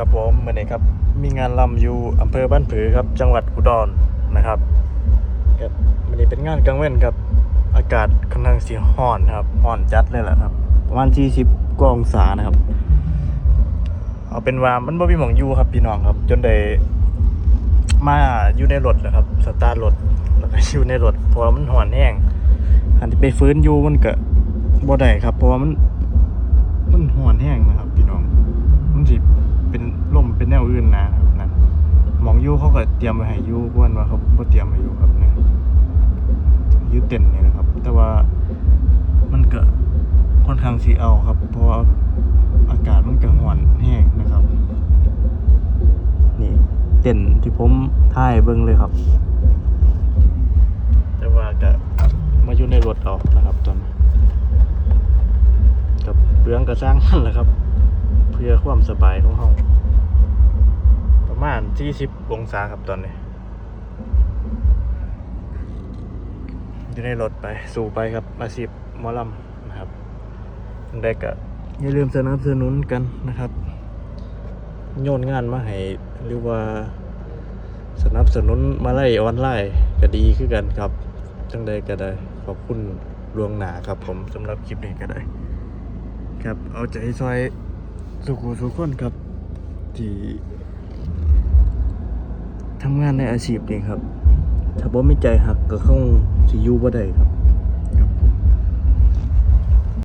ครับผมวันนี้ครับมีงานลำอยู่อำเภอบ้านผือครับ จังหวัดอุดรนะครับครับวันนี้เป็นงานกลางเว้นครับ อากาศค่อนข้างสีห้อนครับห้อนจัดเลยแหละครับประมาณ40กว่าองศานะครับ เอาเป็นว่ามันบ่มีหมองอยู่ครับพี่น้องครับ จนได้มาอยู่ในรถนะครับสตาร์ทรถแล้วก็อยู่ในรถเพราะว่ามันห่อนแห้งอันที่ไปฟื้นอยู่มันก็บ่ได้ครับ เพราะว่ามันมันห่อนแห้งนะครับ พี่น้อง มันสิเป็นลมเป็นแน วอื่นนะครับนั่นมองยู่เขาก็เตรียมไว้ให้ยู่เพราะว่าเขาบ่เตรียมให้อยู่ครับเนี่ยยูเต็นท์นี่นะครับ แต่ว่ามันก็ค่อนข้างสิเอาครับ เพราะว่าอากาศมันก็ร้อนแห้งนะครับ นี่เต็นที่ผมถ่ายเบิ่งเลยครับ แต่ว่าก็มาอยู่ในรถเอานะครับตอนนี้กับเรื่องกระสร้างนั่นแหละครับ เพื่อความสบายของเรา ประมาณ 40 องศาครับตอนนี้ อยู่ในรถไปสู่ไปครับ อาชีพมอลำนะครับได้ก็อย่าลืมสนับสนุนกันนะครับ โยนงานมาให้หรือว่าสนับสนุนมาไล่ออนไลน์ก็ดีคือกันครับจังใดก็ได้ขอบคุณลวงหนาครับผมสำหรับคลิปนี้ก็ได้ ครับเอาใจซอยสุขุสุขคนครับที่ ทำงานในอาชีพนี้ครับ ถ้าบ่มีใจหักก็คงสิอยู่บ่ได้ครับ